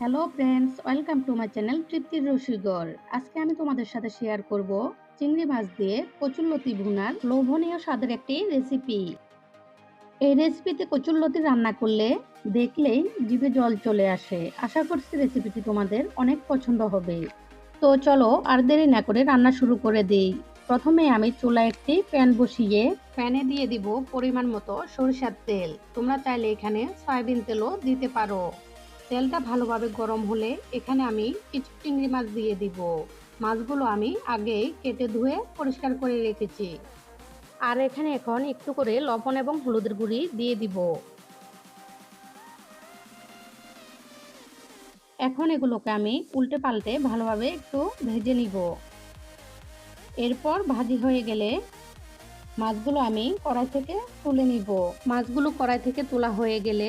Hello friends welcome to my channel তৃপ্তির রসিগর আজকে আমি তোমাদের সাথে শেয়ার করব চিংড়ি মাছ দিয়ে কচুরলতি ভুনার লোভনীয় স্বাদের একটি রেসিপি এই রেসিপিতে কচুরলতি রান্না করলে দেখলেই জিভে জল চলে আসে। আশা করছি রেসিপিটি তোমাদের অনেক পছন্দ হবে। তো চলো আর দেরি না করে রান্না শুরু করে দিই। প্রথমে আমি চুলা একটি প্যান বসিয়ে প্যানে দিয়ে দিব পরিমাণ মতো সরিষার তেল। তোমরা চাইলে এখানে সয়াবিন তেলও দিতে পারো। তেলটা ভালোভাবে গরম হলে এখানে আমি কিছু চিংড়ি মাছ দিয়ে দিব। মাছগুলো আমি আগেই কেটে ধুয়ে পরিষ্কার করে রেখেছি। আর এখানে এখন একটু করে লবণ এবং হলুদের গুঁড়ি দিয়ে দিব। এখন এগুলোকে আমি উল্টে পাল্টে ভালোভাবে একটু ভেজে নিব। এরপর ভাজি হয়ে গেলে মাছগুলো আমি কড়াই থেকে তুলে নিব। মাছগুলো কড়াই থেকে তোলা হয়ে গেলে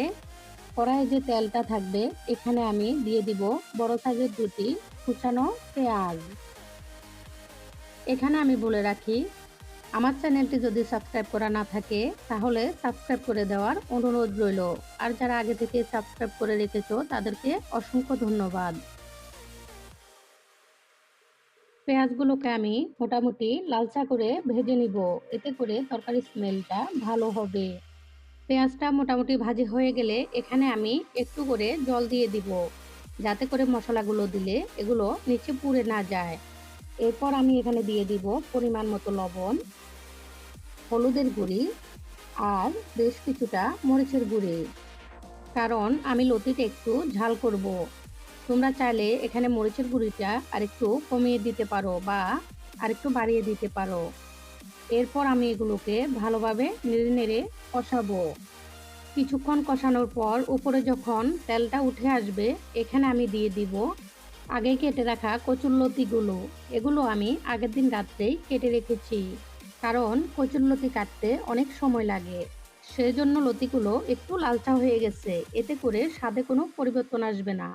কড়াইয়ে যে তেলটা থাকবে, এখানে আমি দিয়ে দিব বড় সাইজের দুটি কুচানো পেঁয়াজ। এখানে আমি বলে রাখি, আমার চ্যানেলটি যদি সাবস্ক্রাইব করা না থাকে, তাহলে সাবস্ক্রাইব করে দেওয়ার অনুরোধ রইল। আর যারা আগে থেকে সাবস্ক্রাইব করে রেখেছো, তাদেরকে অসংখ্য ধন্যবাদ। পেঁয়াজগুলোকে আমি মোটামুটি লালচা করে ভেজে নিব, এতে করে তরকারির স্মেলটা ভালো হবে। পেঁয়াজটা মোটামুটি ভাজি হয়ে গেলে এখানে আমি একটু করে জল দিয়ে দিব, যাতে করে মশলাগুলো দিলে এগুলো নিচে পুড়ে না যায়। এরপর আমি এখানে দিয়ে দিব পরিমাণ মতো লবণ, হলুদের গুঁড়ি আর বেশ কিছুটা মরিচের গুঁড়ি। কারণ আমি লতিতে একটু ঝাল করব। তোমরা চাইলে এখানে মরিচের গুঁড়িটা আর একটু কমিয়ে দিতে পারো বা আরেকটু বাড়িয়ে দিতে পারো। এরপর আমি এগুলোকে ভালোভাবে নেড়ে নেড়ে কষাবো। কিছুক্ষণ কষানোর পর উপরে যখন তেলটা উঠে আসবে, এখানে আমি দিয়ে দিব আগে কেটে রাখা কচুরলতিগুলো এগুলো আমি আগের দিন রাত্রেই কেটে রেখেছি, কারণ কচুরলতি কাটতে অনেক সময় লাগে। সেজন্য লতিগুলো একটু লালচা হয়ে গেছে, এতে করে স্বাদে কোনো পরিবর্তন আসবে না।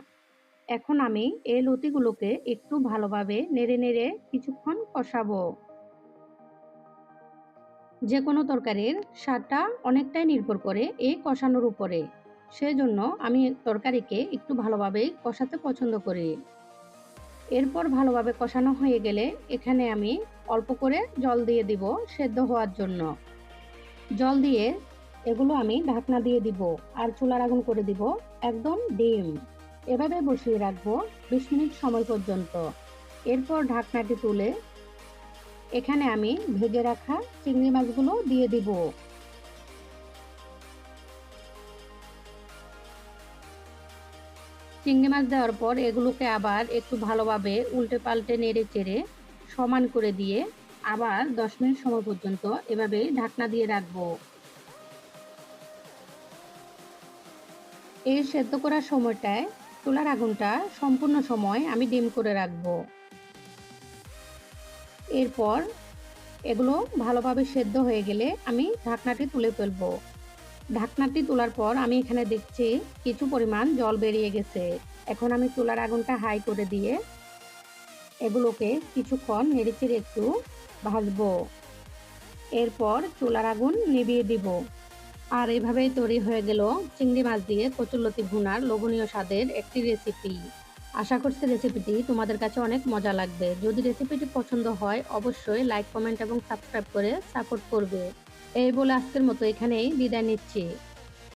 এখন আমি এই লতিগুলোকে একটু ভালোভাবে নেড়ে নেড়ে কিছুক্ষণ কষাবো। যে কোনো তরকারির স্বাদটা অনেকটাই নির্ভর করে এই কষানোর উপরে। সেজন্য আমি তরকারিকে একটু ভালোভাবেই কষাতে পছন্দ করি। এরপর ভালোভাবে কষানো হয়ে গেলে এখানে আমি অল্প করে জল দিয়ে দিব সেদ্ধ হওয়ার জন্য। জল দিয়ে এগুলো আমি ঢাকনা দিয়ে দিব আর চুলার আগুন করে দিব একদম ডিম। এভাবে বসিয়ে রাখব বিশ মিনিট সময় পর্যন্ত। এরপর ঢাকনাটি তুলে এখানে আমি ভেজে রাখা চিংড়ি মাছগুলো দিয়ে দিব। চিংড়ি মাছ দেওয়ার পর এগুলোকে আবার একটু ভালোভাবে উল্টে পাল্টে নেড়ে চেড়ে সমান করে দিয়ে আবার দশ মিনিট সময় পর্যন্ত এভাবে ঢাকনা দিয়ে রাখব। এই সেদ্ধ করার সময়টায় চুলার আগুনটা সম্পূর্ণ সময় আমি ডিম করে রাখব। এরপর এগুলো ভালোভাবে সেদ্ধ হয়ে গেলে আমি ঢাকনাটি তুলে ফেলব। ঢাকনাটি তোলার পর আমি এখানে দেখছি কিছু পরিমাণ জল বেরিয়ে গেছে। এখন আমি চুলার আগুনটা হাই করে দিয়ে এগুলোকে কিছুক্ষণ নেড়েচেড়ে একটু ভাজবো। এরপর চুলার আগুন নিভিয়ে দিব। আর এভাবেই তৈরি হয়ে গেল চিংড়ি মাছ দিয়ে কচুরলতি ভুনার লোভনীয় স্বাদের একটি রেসিপি আশা করছি রেসিপিটি তোমাদের কাছে অনেক মজা লাগবে। যদি রেসিপিটি পছন্দ হয়, অবশ্যই লাইক কমেন্ট এবং সাবস্ক্রাইব করে সাপোর্ট করবে। এই বলে আজকের মতো এখানেই বিদায় নিচ্ছি।